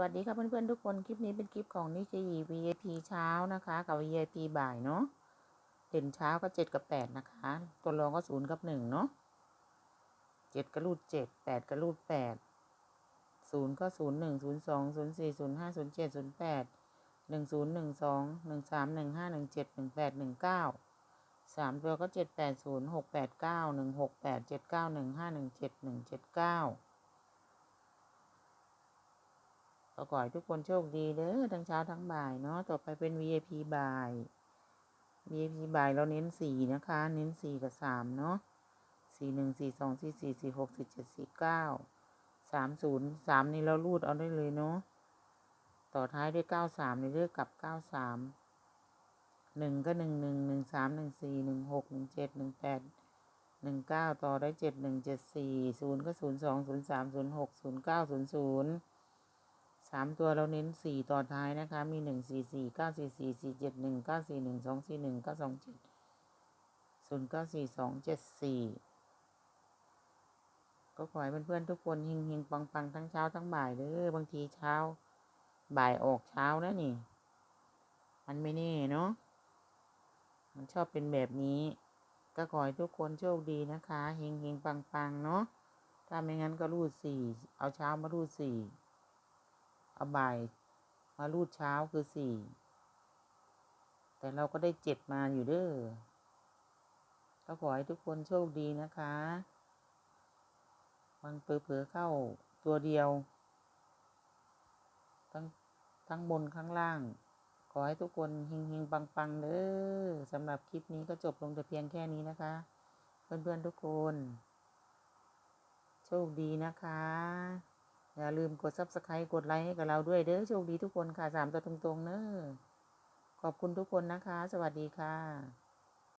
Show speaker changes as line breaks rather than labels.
วัสดีค่ะเพื่อนๆทุกคนคลิปนี้เป็นคลิปของนิจยี VIP เช้านะคะ กับ VIP บ่ายเนาะเด่นเช้าก็เจ็ดกับแปดนะคะ ตัวรองก็ศูนย์กับหนึ่งเนาะเจ็ดก็รูดเจ็ดแปดก็รูดแปดศูนย์ก็ศูนย์หนึ่งศูนย์สองศูนย์สี่ศูนย์ห้าศูนย์เจ็ดศูนย์แปดหนึ่งศูนย์หนึ่งสองหนึ่งสามหนึ่งห้าหนึ่งเจ็ดหนึ่งแปดหนึ่งเก้าสามตัวก็เจ็ดแปดศูนย์หกแปดเก้าหนึ่งหกแปดเจ็ดเก้าหนึ่งห้าหนึ่งเจ็ดหนึ่งเจ็ดเก้า ก็ขอให้ทุกคนโชคดีเด้อทั้งเช้าทั้งบ่ายเนาะต่อไปเป็น VIP บ่าย VIP บ่ายเราเน้นสี่นะคะ เน้นสี่กับสามเนาะสี่หนึ่งสี่สองสี่สี่สี่หกสี่เจ็ดสี่เก้าสามศูนย์สามนี่เรารูดเอาได้เลยเนาะต่อท้ายด้วยเก้าสามในเลือกกับเก้าสามหนึ่งก็หนึ่งหนึ่งหนึ่งสามหนึ่งสี่หนึ่งหกหนึ่งเจ็ดหนึ่งแปดหนึ่งเก้าต่อได้เจ็ดหนึ่งเจ็ดสี่ศูนย์ก็ศูนย์สองศูนย์สามศูนย์หกศูนย์เก้าศูนย์ศูนย์ สามตัวเราเน้นสี่ต่อท้ายนะคะ มีหนึ่งสี่สี่เก้าสี่สี่สี่เจ็ดหนึ่งเก้าสี่หนึ่งสองสี่หนึ่งเก้าสองเจ็ดศูนย์เก้าสี่สองเจ็ดสี่ก็ขอให้เพื่อนๆทุกคนเฮงเฮงปังปังทั้งเช้าทั้งบ่ายเด้อบางทีเช้า บ่ายออกเช้านะนี่ มันไม่แน่เนาะมันชอบเป็นแบบนี้ ก็ขอให้ทุกคนโชคดีนะคะเฮงเฮงปังปังเนาะถ้าไม่งั้นก็รูดสี่ เอาเช้ามารูดสี่ เอาบ่ายมารูดเช้าคือสี่ แต่เราก็ได้เจ็ดมาอยู่เด้อก็ขอให้ทุกคนโชคดีนะคะมันเผลอๆเข้าตัวเดียว ทั้งทั้งบนข้างล่าง ขอให้ทุกคนเฮงๆปังๆเด้อสำหรับคลิปนี้ก็จบลงแต่เพียงแค่นี้นะคะ เพื่อนๆทุกคน โชคดีนะคะ อย่าลืมกด subscribe กดไลค์ให้กับเราด้วยเด้อโชคดีทุกคนค่ะสามตัวตรงๆเนอะขอบคุณทุกคนนะคะ สวัสดีค่ะ